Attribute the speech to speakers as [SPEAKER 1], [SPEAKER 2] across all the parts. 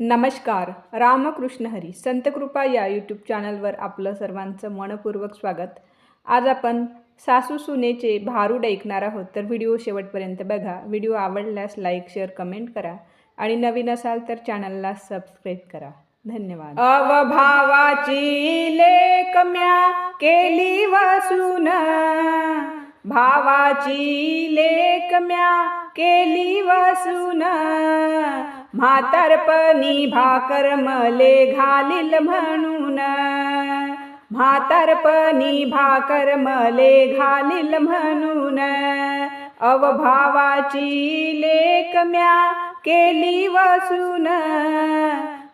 [SPEAKER 1] नमस्कार रामकृष्ण हरी. संतकृपा या यूट्यूब चॅनलवर आपलं सर्वांचं मनपूर्वक स्वागत. आज आपण सासू सुनेचे भारूड ऐकणार आहोत तर व्हिडिओ शेवटपर्यंत बघा. व्हिडिओ आवडल्यास लाईक शेअर कमेंट करा आणि नवीन असाल तर चॅनलला सबस्क्राईब करा. धन्यवाद. अवभावाची लेकम्या केली वसून भावाची लेकम्या केली वसून म्हातारपणी भाकर मले घालील म्हणून. म्हातारपणी भाकर मले घालील म्हणून. अवभावाची लेकम्या केली वसून.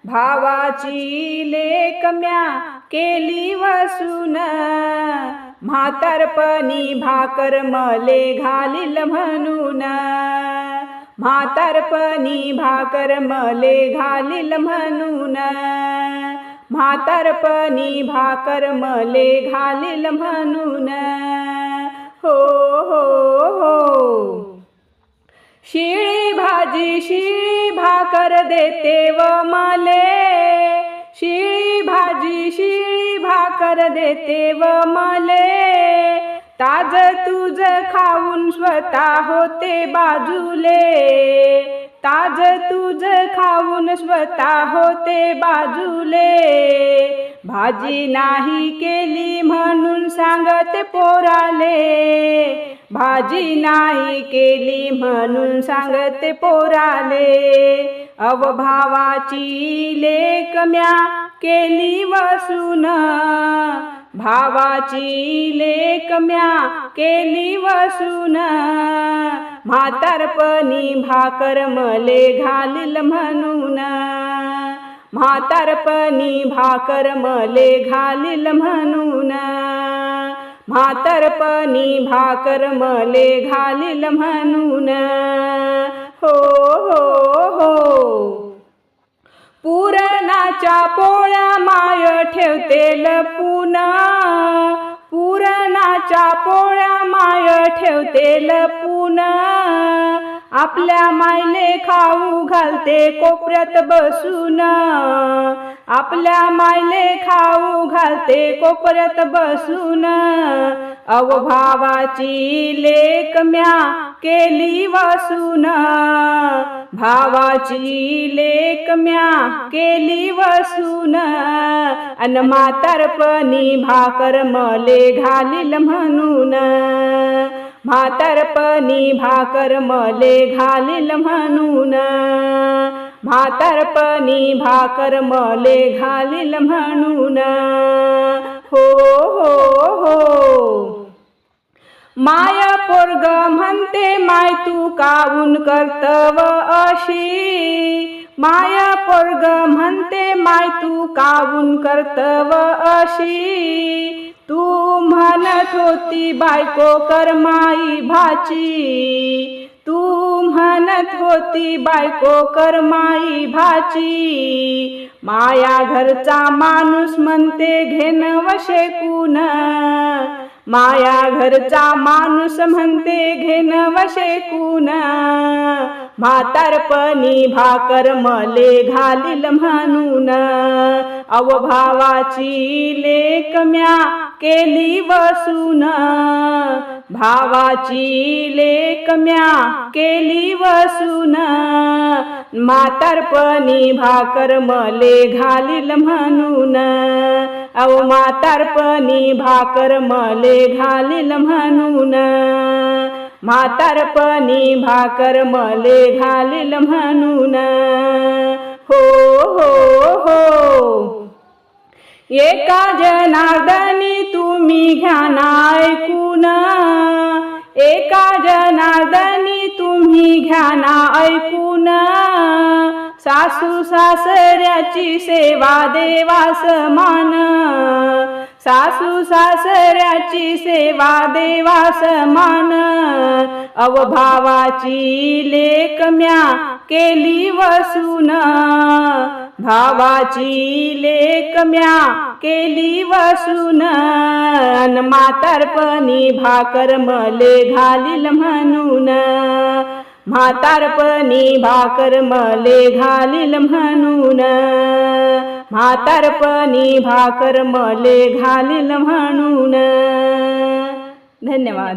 [SPEAKER 1] भावाची लेकम्या केली वसून. म्हातारपणी भाकर मले घालील म्हणून. म्हातारपणी भाकर मले घालील म्हणून. म्हातारपणी भाकर मले घालील म्हणून. हो हो हो. शिळी भाजी शिळी भाकर देते व मले. शिळी भाजी शिळी भाकर देते व मले. ताज तुझ खाऊन स्वतः होते बाजूले ताज तुझ खाऊन स्वतः होते बाजूले. भाजी नाही केली म्हणून सांगत पोराले भाजी नाही केली म्हणून सांगत पोराले. अवभावाची लेकम्या केली वसून भावाची लेकम्या केली वसून. म्हातारपणी भाकर मले घालील म्हणून. म्हातारपणी भाकर मले घालील म्हणून. म्हातारपणी भाकर मले घालील म्हणून. हो हो हो. पुरणाच्या पोळ्या माय ठेवते लपून पुरणाच्या पोळ्या माय ठेवते लपून आपल्या मायले खाऊ घालते कोपऱ्यात बसून. आपल्या मायले खाऊ घालते कोपऱ्यात बसून. अवभावाची लेकम्या केली वसून. भावाची लेकम्या केली वसून. अन म्हातारपणी भाकर मले घालील म्हणून. म्हातारपणी भाकर मले घालील म्हणून. म्हातारपणी भाकर मले घालील म्हणून हो हो हो माय ग म्हणते माय तू काऊन करतव अशी? माया पोरग म्हणते माय तू काऊन करतव अशी? तू म्हणत होती बायको करमाई भाची. तू म्हणत होती बायको करमाई भाची. माया घरचा माणूस म्हणते घेन वशेकून माया घरचा माणूस म्हणते घेन वशेकून म्हातारपणी भाकर मले घालील म्हणून. अवभावाची लेकम्या केली वसून. भावाची लेकम्या केली वसून. म्हातारपणी भाकर मले घालील म्हणून. अव म्हातारपणी भाकर मले घालील म्हणून. म्हातारपणी भाकर मले घालील म्हणून. हो हो हो. एका जनार्दनी तुम्ही घ्या ना ऐकून. एका जनार्दनी तुम्ही घ्या ना ऐकून. सासू सासऱ्याची सेवा देवा समान सासू सासऱ्याची सेवा देवा समान अवभावाची लेकम्या केली वसून. भावाची लेकम्या केली वसून. मातारपणी भाकर मले घालील म्हणून. म्हातारपणी भाकर मले घालील म्हणून. म्हातारपणी भाकर मले घालील म्हणून. धन्यवाद.